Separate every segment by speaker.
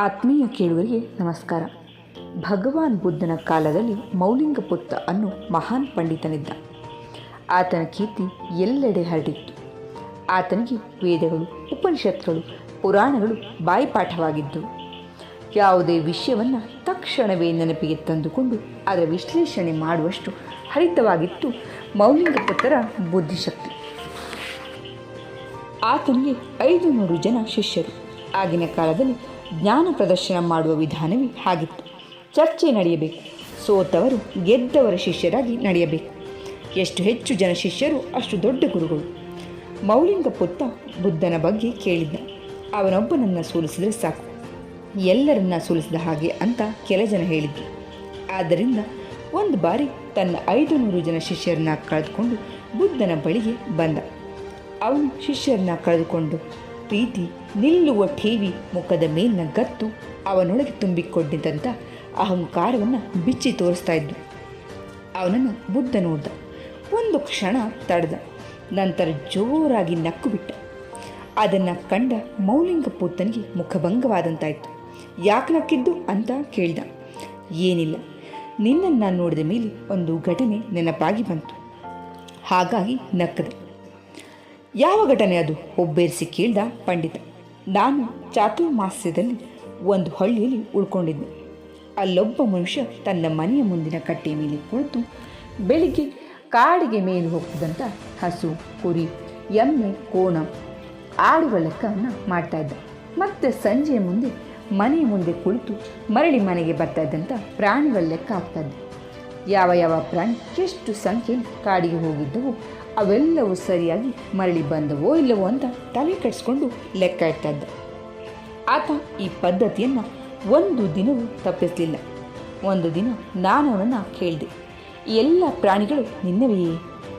Speaker 1: ಆತ್ಮೀಯ ಕೇಳುವರಿಗೆ ನಮಸ್ಕಾರ. ಭಗವಾನ್ ಬುದ್ಧನ ಕಾಲದಲ್ಲಿ ಮೌಲಿಂಗಪುತ್ತ ಅನ್ನು ಮಹಾನ್ ಪಂಡಿತನಿದ್ದ. ಆತನ ಕೀರ್ತಿ ಎಲ್ಲೆಡೆ ಹರಡಿತ್ತು. ಆತನಿಗೆ ವೇದಗಳು ಉಪನಿಷತ್ಗಳು ಪುರಾಣಗಳು ಬಾಯಿಪಾಠವಾಗಿದ್ದವು. ಯಾವುದೇ ವಿಷಯವನ್ನು ತಕ್ಷಣವೇ ನೆನಪಿಗೆ ತಂದುಕೊಂಡು ಅದರ ವಿಶ್ಲೇಷಣೆ ಮಾಡುವಷ್ಟು ಹರಿತವಾಗಿತ್ತು ಮೌಲಿಂಗಪುತ್ತರ ಬುದ್ಧಿಶಕ್ತಿ. ಆತನಿಗೆ ಐದು ನೂರು ಜನ ಶಿಷ್ಯರು. ಆಗಿನ ಕಾಲದಲ್ಲಿ ಜ್ಞಾನ ಪ್ರದರ್ಶನ ಮಾಡುವ ವಿಧಾನವೇ ಹಾಗಿತ್ತು. ಚರ್ಚೆ ನಡೆಯಬೇಕು. ಸೋತವರು ಗೆದ್ದವರ ಶಿಷ್ಯರಾಗಿ ನಡೆಯಬೇಕು. ಎಷ್ಟು ಹೆಚ್ಚು ಜನ ಶಿಷ್ಯರು ಅಷ್ಟು ದೊಡ್ಡ ಗುರುಗಳು. ಮೌಲಿಂಗ ಪುತ್ತ ಬುದ್ಧನ ಬಗ್ಗೆ ಕೇಳಿದ್ದ ಅವನೊಬ್ಬನನ್ನು ಸೋಲಿಸಿದರೆ ಸಾಕು. ಎಲ್ಲರನ್ನ ಸೋಲಿಸಿದ ಹಾಗೆ ಅಂತ ಕೆಲ ಜನ ಹೇಳಿದ್ರು. ಆದ್ದರಿಂದ ಒಂದು ಬಾರಿ ತನ್ನ ಐದು ನೂರು ಜನ ಶಿಷ್ಯರನ್ನ ಕಳೆದುಕೊಂಡು ಬುದ್ಧನ ಬಳಿಗೆ ಬಂದ. ಅವನು ಶಿಷ್ಯರನ್ನ ಕಳೆದುಕೊಂಡು ಪ್ರೀತಿ ನಿಲ್ಲುವ ಠೇವಿ ಮುಖದ ಮೇಲಿನ ಗತ್ತು ಅವನೊಳಗೆ ತುಂಬಿಕೊಂಡಿದ್ದಂಥ ಅಹಂಕಾರವನ್ನು ಬಿಚ್ಚಿ ತೋರಿಸ್ತಾ ಇದ್ದು ಅವನನ್ನು ಬುದ್ಧ ನೋಡ್ದ. ಒಂದು ಕ್ಷಣ ತಡೆದ. ನಂತರ ಜೋರಾಗಿ ನಕ್ಕು ಬಿಟ್ಟ ಅದನ್ನು ಕಂಡ ಮೌಲಿಂಗ ಪೂತನಿಗೆ ಮುಖಭಂಗವಾದಂತಾಯಿತು. ಯಾಕೆ ನಕ್ಕಿದ್ದು ಅಂತ ಕೇಳ್ದ. ಏನಿಲ್ಲ. ನಿನ್ನನ್ನು ನೋಡಿದ ಮೇಲೆ ಒಂದು ಘಟನೆ ನೆನಪಾಗಿ ಬಂತು. ಹಾಗಾಗಿ ನಕ್ಕದೆ. ಯಾವ ಘಟನೆ ಅದು? ಒಬ್ಬೇರಿಸಿ ಕೇಳ್ದ ಪಂಡಿತ. ನಾನು ಚಾತುರ್ಮಾಸ್ಯದಲ್ಲಿ ಒಂದು ಹಳ್ಳಿಯಲ್ಲಿ ಉಳ್ಕೊಂಡಿದ್ದೆ. ಅಲ್ಲೊಬ್ಬ ಮನುಷ್ಯ ತನ್ನ ಮನೆಯ ಮುಂದಿನ ಕಟ್ಟೆಯ ಮೇಲೆ ಕುಳಿತು ಬೆಳಿಗ್ಗೆ ಕಾಡಿಗೆ ಮೇಲೆ ಹೋಗ್ತಿದ್ದಂಥ ಹಸು, ಕುರಿ, ಎಮ್ಮೆ, ಕೋಣ ಆಡುವ ಲೆಕ್ಕವನ್ನು ಮಾಡ್ತಾ ಇದ್ದ. ಮತ್ತೆ ಸಂಜೆಯ ಮುಂದೆ ಮನೆಯ ಮುಂದೆ ಕುಳಿತು ಮರಳಿ ಮನೆಗೆ ಬರ್ತಾ ಇದ್ದಂಥ ಪ್ರಾಣಿಗಳ ಲೆಕ್ಕ ಆಗ್ತಾ ಇದ್ದ. ಯಾವ ಯಾವ ಪ್ರಾಣಿ ಎಷ್ಟು ಸಂಖ್ಯೆಯಲ್ಲಿ ಕಾಡಿಗೆ ಹೋಗಿದ್ದವೋ ಅವೆಲ್ಲವೂ ಸರಿಯಾಗಿ ಮರಳಿ ಬಂದವೋ ಇಲ್ಲವೋ ಅಂತ ತಲೆ ಕೆಡಿಸ್ಕೊಂಡು ಲೆಕ್ಕ ಇಡ್ತಾ ಇದ್ದ ಆತ ಈ ಪದ್ಧತಿಯನ್ನು ಒಂದು ದಿನವೂ ತಪ್ಪಿಸಲಿಲ್ಲ. ಒಂದು ದಿನ ನಾನು ಅವನನ್ನು ಕೇಳಿದೆ, ಎಲ್ಲ ಪ್ರಾಣಿಗಳು ನಿನ್ನವೆಯೇ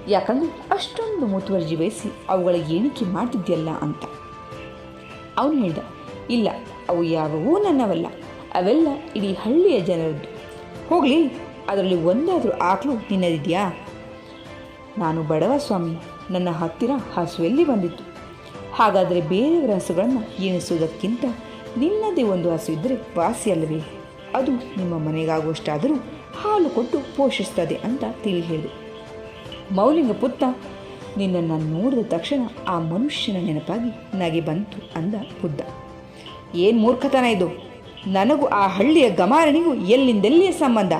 Speaker 1: ಯಾಕಂದರೆ ಅಷ್ಟೊಂದು ಮುತುವರ್ಜಿ ವಹಿಸಿ ಅವುಗಳ ಎಣಿಕೆ ಮಾಡ್ತಿದ್ಯಲ್ಲ ಅಂತ. ಅವನು ಹೇಳ್ದ, ಇಲ್ಲ, ಅವು ಯಾವವೂ ನನ್ನವಲ್ಲ, ಅವೆಲ್ಲ ಇಡೀ ಹಳ್ಳಿಯ ಜನರದ್ದು. ಹೋಗಲಿ, ಅದರಲ್ಲಿ ಒಂದಾದರೂ ಆಕಳು ನಿನ್ನದಿದೆಯಾ? ನಾನು ಬಡವ ಸ್ವಾಮಿ. ನನ್ನ ಹತ್ತಿರ ಹಸುವೆಲ್ಲಿ ಬಂದಿತ್ತು. ಹಾಗಾದರೆ ಬೇರೆಯವರ ಹಸುಗಳನ್ನು ಎಣಿಸುವುದಕ್ಕಿಂತ ನಿನ್ನದೇ ಒಂದು ಹಸು ಇದ್ದರೆ ವಾಸಿ ಅಲ್ಲವೇ? ಅದು ನಿಮ್ಮ ಮನೆಗಾಗುವಷ್ಟಾದರೂ ಹಾಲು ಕೊಟ್ಟು ಪೋಷಿಸ್ತದೆ ಅಂತ ತಿಳಿ ಹೇಳು ಮೌಲಿಂಗ ಪುತ್ತ ನಿನ್ನನ್ನು ನೋಡಿದ ತಕ್ಷಣ ಆ ಮನುಷ್ಯನ ನೆನಪಾಗಿ ನಗೆ ಬಂತು ಅಂದ ಬುದ್ಧ. ಏನು ಮೂರ್ಖತನ ಇದು? ನನಗೂ ಆ ಹಳ್ಳಿಯ ಗಮಾರನಿಗೂ ಎಲ್ಲಿಂದೆಲ್ಲಿಯ ಸಂಬಂಧ?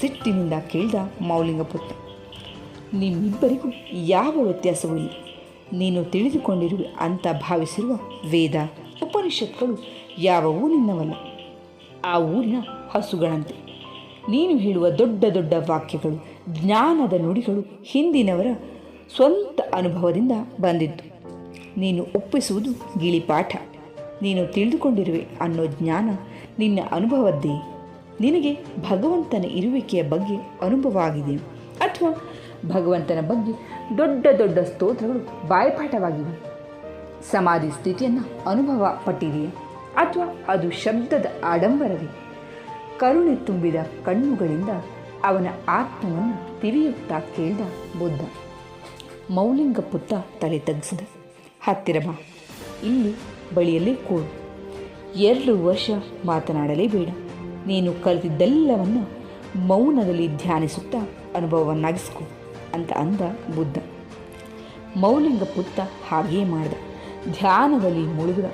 Speaker 1: ಸಿಟ್ಟಿನಿಂದ ಕೇಳಿದ ಮೌಲಿಂಗ ಪುತ್ತ ನಿಮ್ಮಿಬ್ಬರಿಗೂ ಯಾವ ವ್ಯತ್ಯಾಸವೂ ಇಲ್ಲ. ನೀನು ತಿಳಿದುಕೊಂಡಿರುವೆ ಅಂತ ಭಾವಿಸಿರುವ ವೇದ ಉಪನಿಷತ್ಗಳು ಯಾವವೂ ನಿನ್ನವಲ್ಲ ಆ ಊರಿನ ಹಸುಗಳಂತೆ. ನೀನು ಹೇಳುವ ದೊಡ್ಡ ದೊಡ್ಡ ವಾಕ್ಯಗಳು, ಜ್ಞಾನದ ನುಡಿಗಳು ಹಿಂದಿನವರ ಸ್ವಂತ ಅನುಭವದಿಂದ ಬಂದಿದ್ದು. ನೀನು ಒಪ್ಪಿಸುವುದು ಗಿಳಿಪಾಠ. ನೀನು ತಿಳಿದುಕೊಂಡಿರುವೆ ಅನ್ನೋ ಜ್ಞಾನ ನಿನ್ನ ಅನುಭವದ್ದೇ. ನಿನಗೆ ಭಗವಂತನ ಇರುವಿಕೆಯ ಬಗ್ಗೆ ಅನುಭವ ಆಗಿದೆ ಅಥವಾ ಭಗವಂತನ ಬಗ್ಗೆ ದೊಡ್ಡ ದೊಡ್ಡ ಸ್ತೋತ್ರಗಳು ಬಾಯ್ಪಾಠವಾಗಿವೆ. ಸಮಾಧಿ ಸ್ಥಿತಿಯನ್ನು ಅನುಭವ ಪಟ್ಟಿದೆಯೇ? ಅಥವಾ ಅದು ಶಬ್ದದ ಆಡಂಬರವೇ? ಕರುಣೆ ತುಂಬಿದ ಕಣ್ಣುಗಳಿಂದ ಅವನ ಆತ್ಮವನ್ನು ತಿರಿಯುತ್ತಾ ಕೇಳಿದ ಬುದ್ಧ. ಮೌಲಿಂಗ ಪುತ್ತ ತಲೆ ತಗ್ಗಿಸಿದ ಹತ್ತಿರ ಬಾ, ಇಲ್ಲಿ ಬಳಿಯಲ್ಲಿ ಕೂಡು. ಎರಡು ವರ್ಷ ಮಾತನಾಡಲೇಬೇಡ ನೀನು ಕಲಿತಿದ್ದೆಲ್ಲವನ್ನು ಮೌನದಲ್ಲಿ ಧ್ಯಾನಿಸುತ್ತಾ ಅನುಭವವನ್ನಾಗಿಸ್ಕೊ. ಅಂತ ಅಂದ ಬುದ್ಧ. ಮೌಲಿಂಗ ಪುತ್ತ ಹಾಗೆಯೇ ಮಾಡಿದ. ಧ್ಯಾನದಲ್ಲಿ ಮುಳುಗಿದ.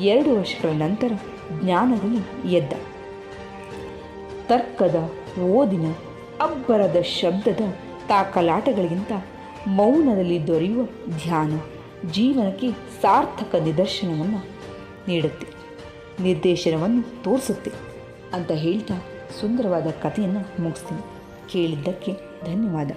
Speaker 1: ಎರಡು ವರ್ಷಗಳ ನಂತರ ಜ್ಞಾನದಲ್ಲಿ ಎದ್ದ. ತರ್ಕದ ಓದಿನ ಅಬ್ಬರದ ಶಬ್ದದ ತಾಕಲಾಟಗಳಿಗಿಂತ ಮೌನದಲ್ಲಿ ದೊರೆಯುವ ಧ್ಯಾನ ಜೀವನಕ್ಕೆ ಸಾರ್ಥಕ ನಿದರ್ಶನವನ್ನು ನೀಡುತ್ತೆ, ನಿರ್ದೇಶನವನ್ನು ತೋರಿಸುತ್ತೆ ಅಂತ ಹೇಳ್ತಾ ಸುಂದರವಾದ ಕಥೆಯನ್ನು ಮುಗಿಸ್ತೀನಿ. ಕೇಳಿದ್ದಕ್ಕೆ ಧನ್ಯವಾದ.